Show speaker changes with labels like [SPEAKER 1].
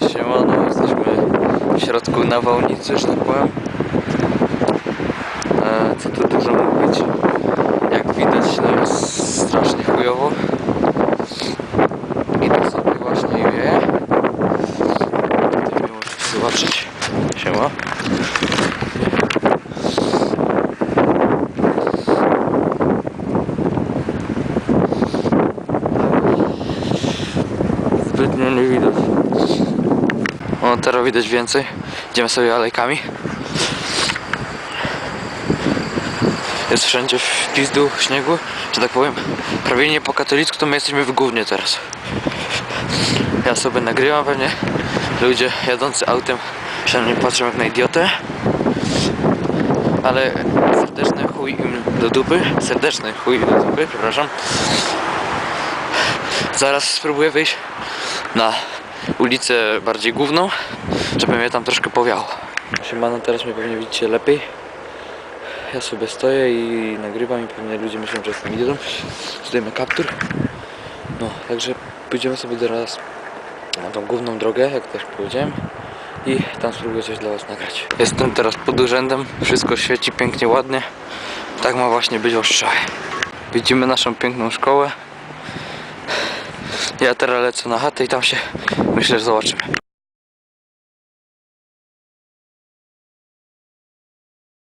[SPEAKER 1] Siemano, jesteśmy w środku nawałnicy, że tak powiem. E, co tu dużo mówić? Jak widać, no jest strasznie chujowo. I tak sobie właśnie wieje. Tutaj możecie zobaczyć. Siema. Zbytnio nie widać. O, teraz widać więcej. Idziemy sobie alejkami. Jest wszędzie w pizdu śniegu, że tak powiem. Prawie nie po katolicku, to my jesteśmy w gównie teraz. Ja sobie nagrywam pewnie. Ludzie jadący autem się na mnie patrzą jak na idiotę. Ale serdeczny chuj im do dupy. Serdeczny chuj do dupy, przepraszam. Zaraz spróbuję wyjść na ulicę bardziej główną, żeby mnie tam troszkę powiało. Siemano, teraz mnie pewnie widzicie lepiej. Ja sobie stoję i nagrywam i pewnie ludzie myślą, że jestem idiotą. Zdejmę kaptur. No, także pójdziemy sobie teraz na tą główną drogę, jak też powiedziałem. I tam spróbuję coś dla was nagrać. Jestem teraz pod urzędem, wszystko świeci pięknie, ładnie. Tak ma właśnie być w Ostrzawie. Widzimy naszą piękną szkołę. Ja teraz lecę na chatę i tam się myślę, że zobaczymy.